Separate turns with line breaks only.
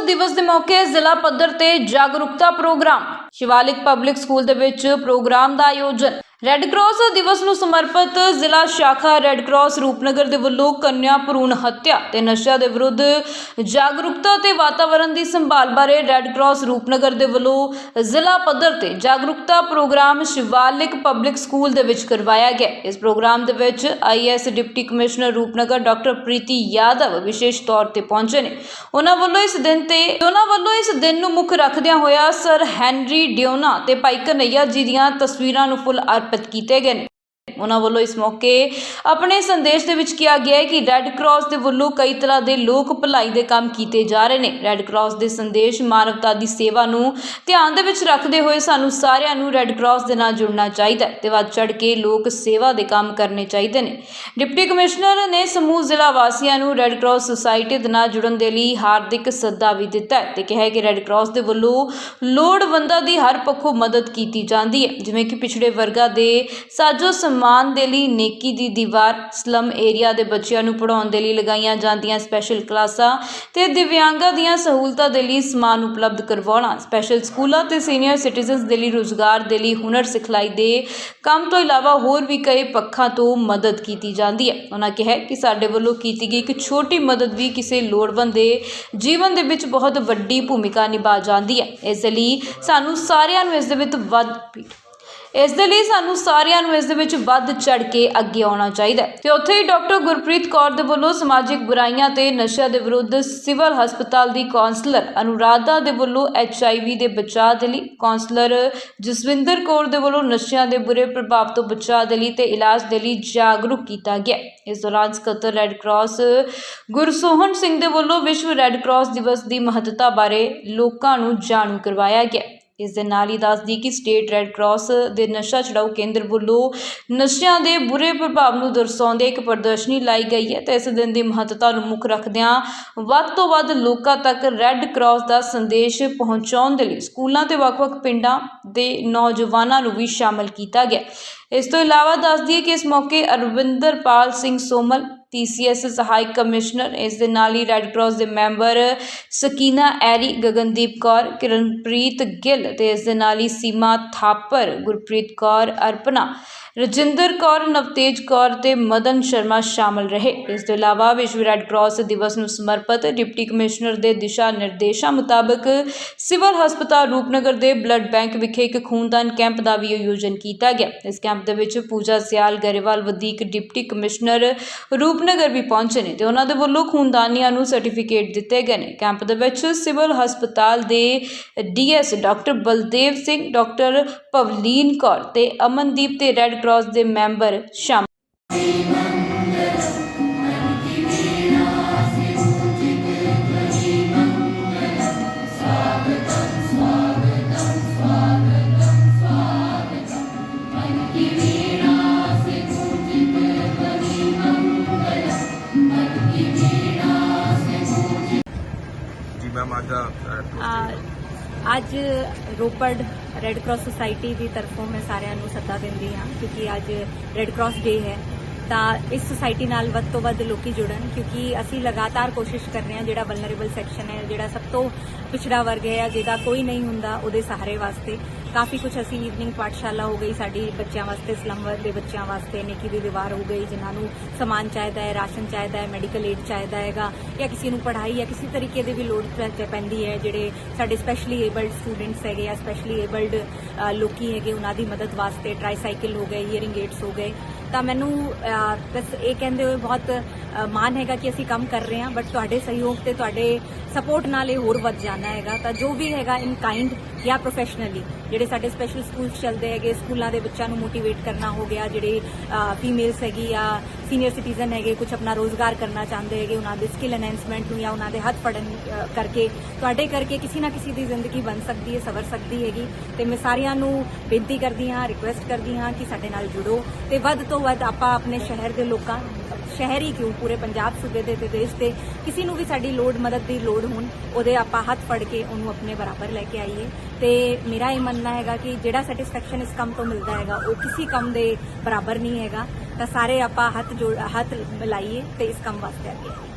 ਦਿਵਸ ਦੇ ਮੌਕੇ ਜ਼ਿਲ੍ਹਾ ਪੱਧਰ ਤੇ ਜਾਗਰੂਕਤਾ ਪ੍ਰੋਗਰਾਮ, ਸ਼ਿਵਾਲਿਕ ਪਬਲਿਕ ਸਕੂਲ ਦੇ ਵਿੱਚ ਪ੍ਰੋਗਰਾਮ ਦਾ ਆਯੋਜਨ ਰੈੱਡ ਕਰਾਸ ਦਿਵਸ ਨੂੰ ਸਮਰਪਿਤ ਜ਼ਿਲ੍ਹਾ ਸ਼ਾਖਾ ਰੈੱਡ ਕਰਾਸ ਰੂਪਨਗਰ ਦੇ ਵੱਲੋਂ ਕੰਨਿਆ ਭਰੂਣ ਹੱਤਿਆ ਤੇ ਨਸ਼ਾ ਦੇ ਵਿਰੁੱਧ ਜਾਗਰੂਕਤਾ ਤੇ ਵਾਤਾਵਰਣ ਦੀ ਸੰਭਾਲ ਬਾਰੇ ਰੈੱਡ ਕਰਾਸ ਰੂਪਨਗਰ ਦੇ ਵੱਲੋਂ ਜ਼ਿਲ੍ਹਾ ਪੱਧਰ ਤੇ ਜਾਗਰੂਕਤਾ ਪ੍ਰੋਗਰਾਮ ਸ਼ਿਵਾਲਿਕ ਪਬਲਿਕ ਸਕੂਲ ਦੇ ਵਿੱਚ ਕਰਵਾਇਆ ਗਿਆ। ਇਸ ਪ੍ਰੋਗਰਾਮ ਦੇ ਵਿੱਚ IAS deputy commissioner Rupnagar doctor Preeti Yadav ਵਿਸ਼ੇਸ਼ ਤੌਰ ਤੇ ਪਹੁੰਚੇ ਨੇ। ਉਹਨਾਂ ਵੱਲੋਂ ਇਸ ਦਿਨ ਤੇ ਉਹਨਾਂ ਵੱਲੋਂ ਇਸ ਦਿਨ ਨੂੰ ਮੁੱਖ ਰੱਖਦਿਆਂ ਹੋਇਆ ਸਰ ਹੈਨਰੀ ਡਿਓਨਾ ਤੇ ਭਾਈ ਕਨਈਆ ਜੀ ਦੀਆਂ ਤਸਵੀਰਾਂ ਨੂੰ ਫੁੱਲ ਪ੍ਰਾਪਤ ਕੀਤੇ ਗਏ ਨੇ ਉਹਨਾਂ ਵੱਲੋਂ ਇਸ ਮੌਕੇ ਆਪਣੇ ਸੰਦੇਸ਼ ਦੇ ਵਿੱਚ ਕਿਹਾ ਗਿਆ ਹੈ ਕਿ ਰੈੱਡ ਕਰਾਸ ਦੇ ਵੱਲੋਂ ਕਈ ਤਰ੍ਹਾਂ ਦੇ ਲੋਕ ਭਲਾਈ ਦੇ ਕੰਮ ਕੀਤੇ ਜਾ ਰਹੇ ਨੇ। ਰੈੱਡ ਕਰਾਸ ਦੇ ਸੰਦੇਸ਼ ਮਾਨਵਤਾ ਦੀ ਸੇਵਾ ਨੂੰ ਧਿਆਨ ਦੇ ਵਿੱਚ ਰੱਖਦੇ ਹੋਏ ਸਾਨੂੰ ਸਾਰਿਆਂ ਨੂੰ ਰੈੱਡ ਕਰਾਸ ਦੇ ਨਾਲ ਜੁੜਨਾ ਚਾਹੀਦਾ ਹੈ ਤੇ ਵੱਧ ਚੜ ਕੇ ਲੋਕ ਸੇਵਾ ਦੇ ਕੰਮ ਕਰਨੇ ਚਾਹੀਦੇ ਨੇ। ਡਿਪਟੀ ਕਮਿਸ਼ਨਰ ਨੇ ਸਮੂਹ ਜ਼ਿਲ੍ਹਾ ਵਾਸੀਆਂ ਨੂੰ ਰੈੱਡ ਕਰਾਸ ਸੁਸਾਇਟੀ ਦੇ ਨਾਲ ਜੁੜਨ ਦੇ ਲਈ ਹਾਰਦਿਕ ਸੱਦਾ ਵੀ ਦਿੱਤਾ ਹੈ ਤੇ ਕਿਹਾ ਕਿ ਰੈੱਡ ਕਰਾਸ ਦੇ ਵੱਲੋਂ ਲੋੜਵੰਦਾਂ ਦੀ ਹਰ ਪੱਖੋਂ ਮਦਦ ਕੀਤੀ ਜਾਂਦੀ ਹੈ। ਜਿਵੇਂ ਕਿ ਪਿਛੜੇ ਵਰਗਾਂ ਦੇ ਸਾਜੋ ਸਨਮਾਨ ਦੇ ਲਈ ਨੇਕੀ ਦੀ ਦੀਵਾਰ ਸਲਮ ਏਰੀਆ ਦੇ ਬੱਚਿਆਂ ਨੂੰ ਪੜ੍ਹਾਉਣ ਦੇ ਲਈ ਲਗਾਈਆਂ ਜਾਂਦੀਆਂ ਸਪੈਸ਼ਲ ਕਲਾਸਾਂ ਤੇ ਦਿਵਿਆਂਗਾਂ ਦੀਆਂ ਸਹੂਲਤਾਂ ਦੇ ਲਈ ਸਮਾਨ ਉਪਲਬਧ ਕਰਵਾਉਣਾ। ਸਪੈਸ਼ਲ ਸਕੂਲਾਂ ਤੇ ਸੀਨੀਅਰ ਸਿਟੀਜ਼ਨਸ ਦੇ ਲਈ ਰੁਜ਼ਗਾਰ ਦੇ ਲਈ ਹੁਨਰ ਸਿਖਲਾਈ ਦੇ ਕੰਮ ਤੋਂ ਇਲਾਵਾ ਹੋਰ ਵੀ ਕਈ ਪੱਖਾਂ ਤੋਂ ਮਦਦ ਕੀਤੀ ਜਾਂਦੀ ਹੈ। ਉਹਨਾਂ ਕਿਹਾ ਕਿ ਸਾਡੇ ਵੱਲੋਂ ਕੀਤੀ ਗਈ ਇੱਕ ਛੋਟੀ ਮਦਦ ਵੀ ਕਿਸੇ ਲੋੜਵੰਦ ਦੇ ਜੀਵਨ ਦੇ ਵਿੱਚ ਬਹੁਤ ਵੱਡੀ ਭੂਮਿਕਾ ਨਿਭਾ ਜਾਂਦੀ ਹੈ। ਇਸ ਲਈ ਸਾਨੂੰ ਸਾਰਿਆਂ ਨੂੰ ਇਸ ਦੇ ਵਿੱਚ ਵੱਧ ਇਸ ਦੇ ਲਈ ਸਾਨੂੰ ਸਾਰਿਆਂ ਨੂੰ ਇਸ ਦੇ ਵਿੱਚ ਵੱਧ ਚੜ ਕੇ ਅੱਗੇ ਆਉਣਾ ਚਾਹੀਦਾ ਹੈ। ਤੇ ਉੱਥੇ ਹੀ ਡਾਕਟਰ ਗੁਰਪ੍ਰੀਤ ਕੌਰ ਦੇ ਵੱਲੋਂ ਸਮਾਜਿਕ ਬੁਰਾਈਆਂ ਤੇ ਨਸ਼ਾ ਦੇ ਵਿਰੁੱਧ ਸਿਵਲ ਹਸਪਤਾਲ ਦੀ ਕਾਉਂਸਲਰ ਅਨੁਰਾਧਾ ਦੇ ਵੱਲੋਂ ਐਚਆਈਵੀ ਦੇ ਬਚਾਅ ਦੇ ਲਈ ਕਾਉਂਸਲਰ ਜਸਵਿੰਦਰ ਕੌਰ ਦੇ ਵੱਲੋਂ ਨਸ਼ਿਆਂ ਦੇ ਬੁਰੇ ਪ੍ਰਭਾਵ ਤੋਂ ਬਚਾਅ ਦੇ ਲਈ ਤੇ ਇਲਾਜ ਦੇ ਲਈ ਜਾਗਰੂਕ ਕੀਤਾ ਗਿਆ ਇਸ ਦੌਰਾਨ ਸਕੱਤਰ ਰੈੱਡ ਕਰਾਸ ਗੁਰਸੋਹਣ ਸਿੰਘ ਦੇ ਵੱਲੋਂ ਵਿਸ਼ਵ ਰੈੱਡ ਕਰਾਸ ਦਿਵਸ ਦੀ ਮਹੱਤਤਾ ਬਾਰੇ ਲੋਕਾਂ ਨੂੰ ਜਾਣੂ ਕਰਵਾਇਆ ਗਿਆ ਇਸ ਦੇ ਨਾਲ ਹੀ ਦੱਸਦੀ ਕਿ ਸਟੇਟ ਰੈੱਡ ਕਰਾਸ ਦੇ ਨਸ਼ਾ ਛਡਾਊ ਕੇਂਦਰ ਵੱਲੋਂ ਨਸ਼ਿਆਂ ਦੇ ਬੁਰੇ ਪ੍ਰਭਾਵ ਨੂੰ ਦਰਸਾਉਂਦੇ ਇੱਕ ਪ੍ਰਦਰਸ਼ਨੀ ਲਾਈ ਗਈ ਹੈ ਤੇ ਇਸ ਦਿਨ ਦੀ ਮਹੱਤਤਾ ਨੂੰ ਮੁੱਖ ਰੱਖਦਿਆਂ ਵੱਧ ਤੋਂ ਵੱਧ ਲੋਕਾਂ ਤੱਕ ਰੈੱਡ ਕਰਾਸ ਦਾ ਸੰਦੇਸ਼ ਪਹੁੰਚਾਉਣ ਦੇ ਲਈ ਸਕੂਲਾਂ ਤੇ ਵੱਖ-ਵੱਖ ਪਿੰਡਾਂ ਦੇ ਨੌਜਵਾਨਾਂ ਨੂੰ ਵੀ ਸ਼ਾਮਲ ਕੀਤਾ ਗਿਆ। ਇਸ ਤੋਂ ਇਲਾਵਾ ਦੱਸਦੀ ਹੈ ਕਿ ਇਸ ਮੌਕੇ ਅਰਵਿੰਦਰਪਾਲ ਸਿੰਘ ਸੋਮਲ TCS ਸਹਾਇਕ ਕਮਿਸ਼ਨਰ ਇਸ ਦੇ ਨਾਲ ਹੀ ਰੈੱਡ ਕਰਾਸ ਦੇ ਮੈਂਬਰ ਸਕੀਨਾ ਐਰੀ, ਗਗਨਦੀਪ ਕੌਰ, ਕਿਰਨਪ੍ਰੀਤ ਗਿੱਲ ਤੇ ਇਸ ਦੇ ਨਾਲ ਹੀ ਸੀਮਾ ਥਾਪਰ, ਗੁਰਪ੍ਰੀਤ ਕੌਰ ਅਰਪਣਾ ਰਜਿੰਦਰ ਕੌਰ, ਨਵਤੇਜ ਕੌਰ ਤੇ ਮਦਨ ਸ਼ਰਮਾ ਸ਼ਾਮਲ ਰਹੇ। ਇਸ ਤੋਂ ਇਲਾਵਾ ਵਿਸ਼ਵ ਰੈੱਡ ਕਰਾਸ ਦਿਵਸ ਨੂੰ ਸਮਰਪਿਤ ਡਿਪਟੀ ਕਮਿਸ਼ਨਰ ਦੇ ਦਿਸ਼ਾ ਨਿਰਦੇਸ਼ਾਂ ਮੁਤਾਬਕ ਸਿਵਲ ਹਸਪਤਾਲ ਰੂਪਨਗਰ ਦੇ ਬਲੱਡ ਬੈਂਕ ਵਿਖੇ ਇੱਕ ਖੂਨਦਾਨ ਕੈਂਪ ਦਾ ਵੀ ਆਯੋਜਨ ਕੀਤਾ ਗਿਆ। ਇਸ ਕੈਂਪ ਦੇ ਵਿੱਚ ਪੂਜਾ ਸਿਆਲ ਗਰੇਵਾਲ ਵਧੀਕ ਡਿਪਟੀ ਕਮਿਸ਼ਨਰ ਰੂਪਨਗਰ ਵੀ ਪਹੁੰਚੇ ਨੇ ਤੇ ਉਹਨਾਂ ਦੇ ਵੱਲੋਂ ਖੂਨਦਾਨੀਆਂ ਨੂੰ ਸਰਟੀਫਿਕੇਟ ਦਿੱਤੇ ਗਏ ਨੇ। ਕੈਂਪ ਦੇ ਵਿੱਚ ਸਿਵਲ ਹਸਪਤਾਲ ਦੇ DS doctor Baldev Singh, doctor Pavleen Kaur ਤੇ ਅਮਨਦੀਪ ਤੇ ਰੈੱਡ ਕਰਾਸ ਦੇ ਮੈਂਬਰ ਸ਼ਾਮਲ
ਜੀ ਮੈਮ ਅੱਜ ਦਾ
ਆ, ਅੱਜ ਰੋਪੜ ਰੈੱਡ ਕਰਾਸ ਸੁਸਾਇਟੀ ਦੀ ਤਰਫੋਂ ਮੈਂ ਸਾਰਿਆਂ ਨੂੰ ਸੱਦਾ ਦਿੰਦੀ ਹਾਂ, ਕਿਉਂਕਿ ਅੱਜ ਰੈੱਡ ਕਰਾਸ ਡੇ ਹੈ। ਤਾਂ ਇਸ ਸੁਸਾਇਟੀ ਨਾਲ ਵੱਧ ਤੋਂ ਵੱਧ ਲੋਕੀ ਜੁੜਨ, ਕਿਉਂਕਿ ਅਸੀਂ ਲਗਾਤਾਰ ਕੋਸ਼ਿਸ਼ ਕਰ ਰਹੇ ਹਾਂ, ਜਿਹੜਾ ਵਲਨਰੇਬਲ ਸੈਕਸ਼ਨ ਹੈ, ਜਿਹੜਾ ਸਭ ਤੋਂ ਪਿਛੜਾ ਵਰਗ ਹੈ ਜਿਹਦਾ ਕੋਈ ਨਹੀਂ ਹੁੰਦਾ, ਉਹਦੇ ਸਹਾਰੇ ਵਾਸਤੇ। ਕਾਫੀ ਕੁਝ ਅਸੀਂ ਈਵਨਿੰਗ ਪਾਠਸ਼ਾਲਾ ਹੋ ਗਈ ਸਾਡੀ ਬੱਚਿਆਂ ਵਾਸਤੇ ਸਲਮ ਦੇ ਬੱਚਿਆਂ ਵਾਸਤੇ ਨੇਕੀ ਦੀ ਦੀਵਾਰ ਹੋ ਗਈ ਜਿਨ੍ਹਾਂ ਨੂੰ ਸਮਾਨ ਚਾਹੀਦਾ ਹੈ ਰਾਸ਼ਨ ਚਾਹੀਦਾ ਹੈ ਮੈਡੀਕਲ ਏਡ ਚਾਹੀਦਾ ਹੈਗਾ ਜਾਂ ਕਿਸੇ ਨੂੰ ਪੜ੍ਹਾਈ ਜਾਂ ਕਿਸੇ ਤਰੀਕੇ ਦੀ ਵੀ ਲੋੜ ਪੈ- ਪੈਂਦੀ ਹੈ ਜਿਹੜੇ ਸਾਡੇ ਸਪੈਸ਼ਲੀ ਏਬਲਡ ਸਟੂਡੈਂਟਸ ਹੈਗੇ ਜਾਂ ਸਪੈਸ਼ਲੀ ਏਬਲਡ ਲੋਕੀ ਹੈਗੇ ਉਹਨਾਂ ਦੀ ਮਦਦ ਵਾਸਤੇ ਟ੍ਰਾਈਸਾਈਕਲ ਹੋ ਗਏ ਹੀਅਰਿੰਗ ਏਡਸ ਹੋ ਗਏ ਤਾਂ ਮੈਨੂੰ ਬਸ ਇਹ ਕਹਿੰਦੇ ਹੋਏ ਬਹੁਤ ਅਹ, ਮਾਣ ਹੈਗਾ ਕਿ ਅਸੀਂ ਕੰਮ ਕਰ ਰਹੇ ਹਾਂ ਬਟ ਤੁਹਾਡੇ ਸਹਿਯੋਗ ਤੇ ਤੁਹਾਡੇ ਸਪੋਰਟ ਨਾਲ ਇਹ ਹੋਰ ਵੱਧ ਜਾਣਾ ਹੈਗਾ ਤਾਂ ਜੋ ਵੀ ਹੈਗਾ ਇਨ ਕਾਈਂਡ ਜਾਂ ਪ੍ਰੋਫੈਸ਼ਨਲੀ ਜਿਹੜੇ ਸਾਡੇ ਸਪੈਸ਼ਲ ਸਕੂਲਸ ਚੱਲਦੇ ਹੈਗੇ, ਸਕੂਲਾਂ ਦੇ ਬੱਚਿਆਂ ਨੂੰ ਮੋਟੀਵੇਟ ਕਰਨਾ ਹੋ ਗਿਆ, ਜਿਹੜੇ ਫੀਮੇਲਸ ਹੈਗੀ ਜਾਂ ਸੀਨੀਅਰ ਸਿਟੀਜ਼ਨ ਹੈਗੇ ਕੁਝ ਆਪਣਾ ਰੋਜ਼ਗਾਰ ਕਰਨਾ ਚਾਹੁੰਦੇ ਹੈਗੇ, ਉਹਨਾਂ ਦੇ ਸਕਿੱਲ ਐਨਹਾਂਸਮੈਂਟ ਨੂੰ ਜਾਂ ਉਹਨਾਂ ਦੇ ਹੱਥ ਫੜਨ ਕਰਕੇ, ਤੁਹਾਡੇ ਕਰਕੇ ਕਿਸੇ ਨਾ ਕਿਸੇ ਦੀ ਜ਼ਿੰਦਗੀ ਬਣ ਸਕਦੀ ਹੈ, ਸਵਰ ਸਕਦੀ ਹੈਗੀ। ਤੇ ਮੈਂ ਸਾਰਿਆਂ ਨੂੰ ਬੇਨਤੀ ਕਰਦੀ ਹਾਂ ਰਿਕੁਐਸਟ ਕਰਦੀ ਹਾਂ ਕਿ ਸਾਡੇ ਨਾਲ ਜੁੜੋ ਤੇ ਵੱਧ ਤੋਂ ਵੱਧ ਆਪਾਂ ਆਪਣੇ ਸ਼ਹਿਰ ਦੇ ਲੋਕਾਂ, ਸ਼ਹਿਰ ਹੀ ਕਿਉਂ, ਪੂਰੇ ਪੰਜਾਬ ਸੂਬੇ ਦੇ ਤੇ ਦੇਸ਼ ਦੇ, ਕਿਸੇ ਨੂੰ ਵੀ ਸਾਡੀ ਲੋੜ, ਮਦਦ ਦੀ ਲੋੜ ਹੋਣ, ਉਹਦੇ ਆਪਾਂ ਹੱਥ ਫੜ ਕੇ ਉਹਨੂੰ ਆਪਣੇ ਬਰਾਬਰ ਲੈ ਕੇ ਆਈਏ। ਤੇ ਮੇਰਾ ਇਹ ਮੰਨਣਾ ਹੈਗਾ ਕਿ ਜਿਹੜਾ ਸੈਟੀਸਫੈਕਸ਼ਨ ਇਸ ਕੰਮ ਤੋਂ ਮਿਲਦਾ ਹੈਗਾ, ਉਹ ਕਿਸੇ ਕੰਮ ਦੇ ਬਰਾਬਰ ਨਹੀਂ ਹੈਗਾ। ਤਾਂ ਸਾਰੇ ਆਪਾਂ ਹੱਥ ਜੋੜ ਹੱਥ ਮਿਲਾਈਏ ਤੇ ਇਸ ਕੰਮ ਵਾਸਤੇ ਅੱਗੇ।